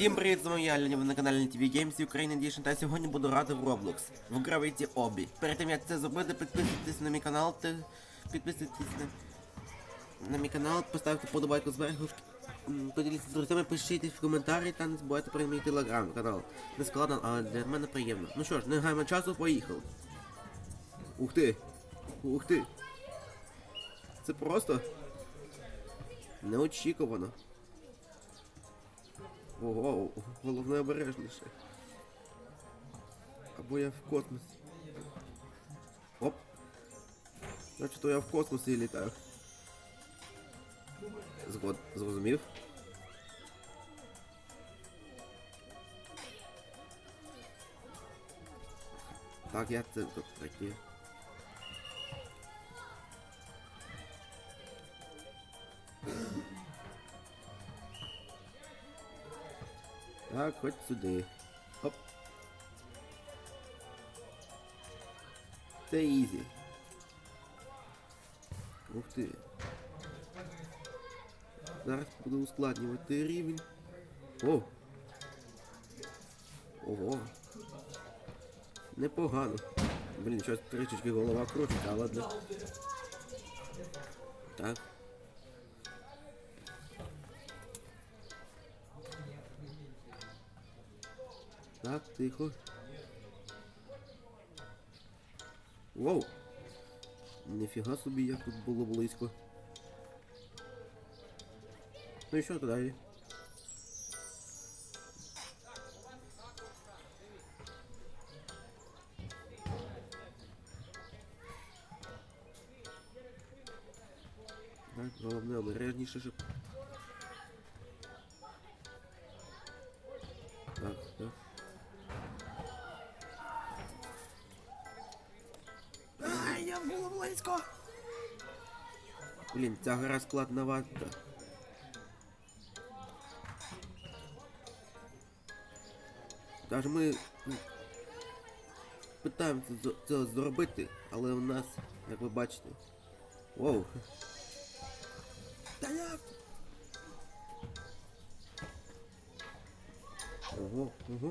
Всім привіт, з вами я, Леня, ви на каналі TV Games Ukraine Edition, та сьогодні буду грати в Roblox, в Gravity Obby. Перед тим як це зробити, підписуйтесь на мій канал, та підписуйтесь на, на мій канал, поставте подобайку зверху, поділіться з друзями, пишіть в коментарі та не забувайте про мій телеграм-канал. Не складно, але для мене приємно. Ну що ж, не гаємо часу, поїхали. Ух ти! Ух ти! Це просто неочікувано. Ого, головне обережніше. Або я в космосі. Оп. Значить, то я в космосі літаю. Згод, зрозумів. Так, я це такі. Так, хоть сюди. Оп. Це ізі. Ух ти. Зараз буду ускладнювати рівень. О! Ого. Непогано. Блін, щось трішечки голова крутить, але ладно. Так. Так, тихо. Воу! Ніфіга собі, як тут було близько. Ну і що далі? Так, головне обережніше, щоб... було. Блін, ця гра складновата. Даже ми ну, питаємося це зробити, але у нас, як ви бачите. Воу. Та як? Ого, ого.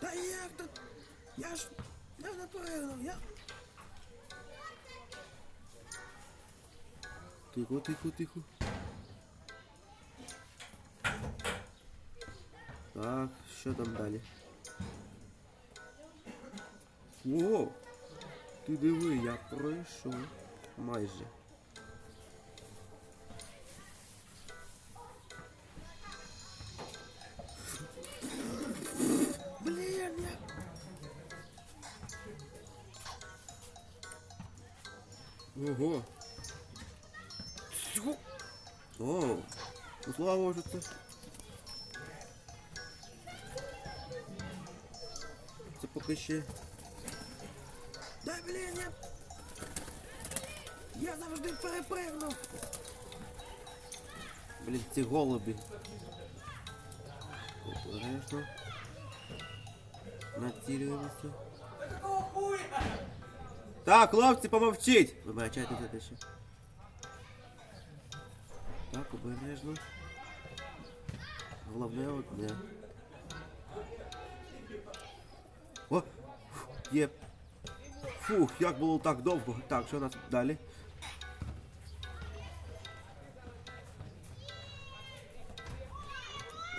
Та як тут? Я ж я поригнув, я. Тихо, тихо, тихо. Так, що там далі? О! Ти диви, я пройшов. Майже. Ого. Цю. О, ну слава Богу, це. Це поки ще. Та блін, я. Я завжди перепригнув. Блін, ці голуби. Обережно. Націлюємося. Так, хлопці, помовчіть! Вибачайте за те, що. Так, обережно. Головне одне. О! Є. Фух, як було так довго. Так, що у нас далі?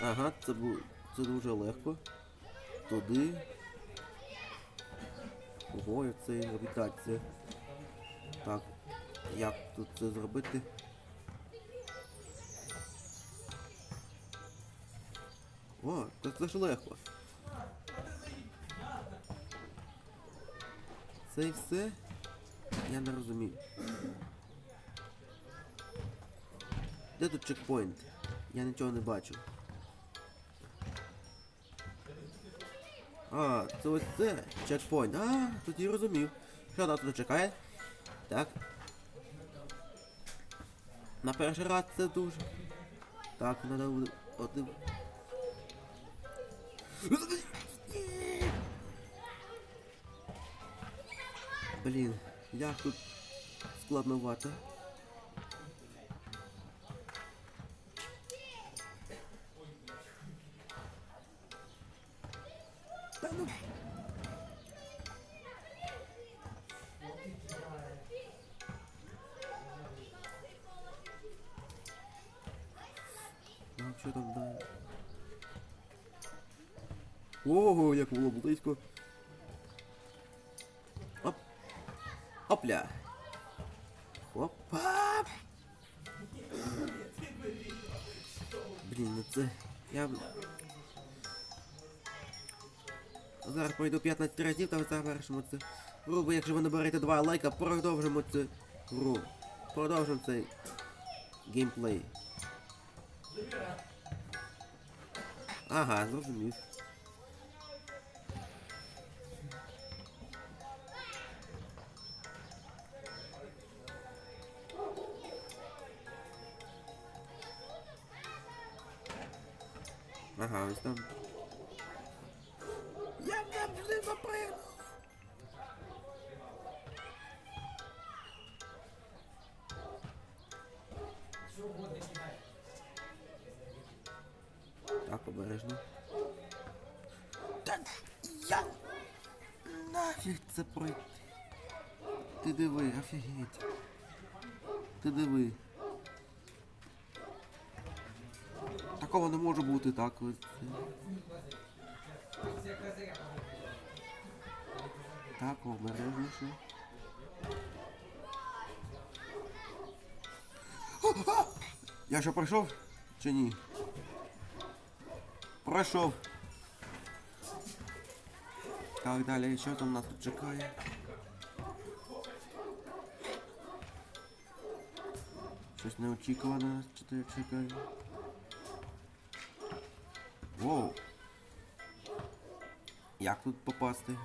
Ага, це бу... це дуже легко. Туди. Ого, як це гравітація. Так, як тут це зробити? О, так це ж легко. Це і все? Я не розумію. Де тут чекпоінт? Я нічого не бачу. А, це ось це чекпоінт. А, тут і розумів. Що нас тут чекає? Так. На перший раз це дуже. Так, треба буде. Блін, як тут складновато. Ого, як було близько. Оп. Опля. Опа. Блін, ну це. Я. Зараз пройду 15 разів та завершимо це. гру, бо якщо ви наберете 2 лайка, продовжимо цю гру. Продовжимо цей геймплей. Ага, зрозумів. Ага, ось там. Я завжди запригну. Так, обережно. Та я нафіг. Фіг це пройти. Ти диви, офігеть. Ти диви. Такого не може бути, так. Так, обережніше. Я що пройшов? Чи ні? Пройшов. Так, далі, що там нас тут чекає? Щось неочікуване нас чекає. Воу. Як тут попасти?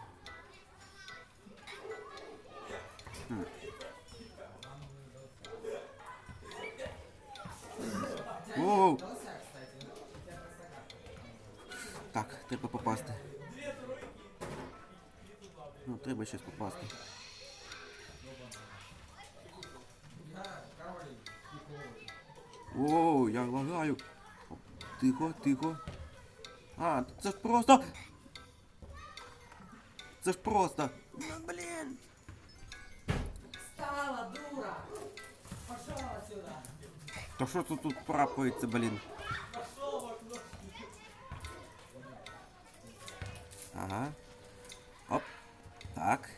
Воу! Так, треба попасти. Ну, треба щось попасти. Оу, я лагаю. Тихо, тихо. А, це ж просто. Це ж просто. Ну блін. Встала, дура! Пошел отсюда! Та що тут тут прапається, блін? Ага. Оп. Так.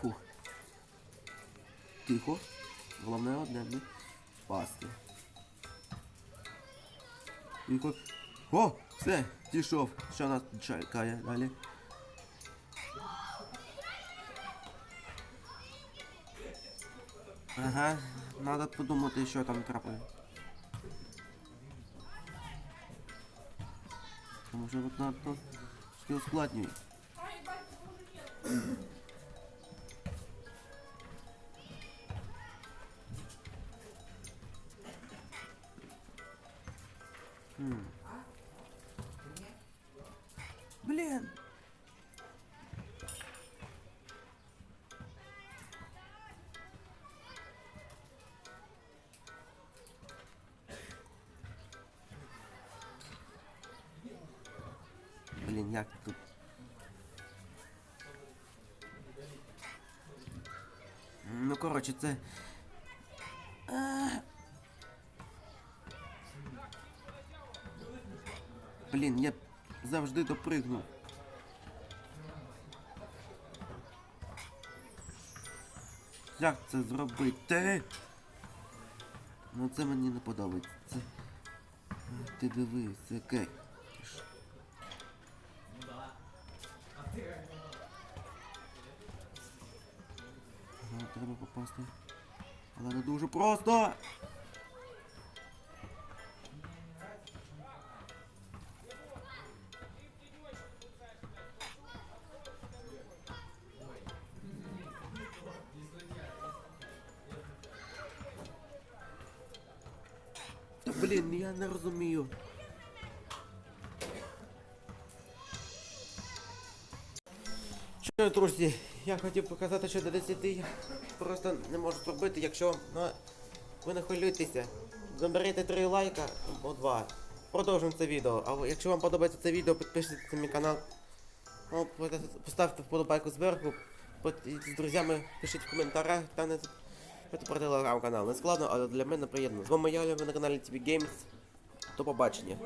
Фух. Тихо. Головне одне не впасти. Тихо. О! Все, дійшов. Що нас чекає далі? Ага, надо подумати, що там трапило. Може, що тут надто як тут. Ну, коротше, це. А. Блін, я завжди допригнув. Як це зробити? Ну це мені не подобається. Ти дивись, це Попасти. Але не дуже просто. Та блін, я не розумію. Що, друзі, я хотів показати, що до 10 я просто не можу зробити, якщо ну, ви не хвилюйтеся. Заберете 3 лайка або 2. Продовжуємо це відео. А якщо вам подобається це відео, підпишіться на мій канал. Ну, поставте вподобайку зверху. З друзями пишіть в коментарях та не, про телеграм-канал. Не складно, але для мене приємно. З вами я, ви на каналі TV Games. До побачення.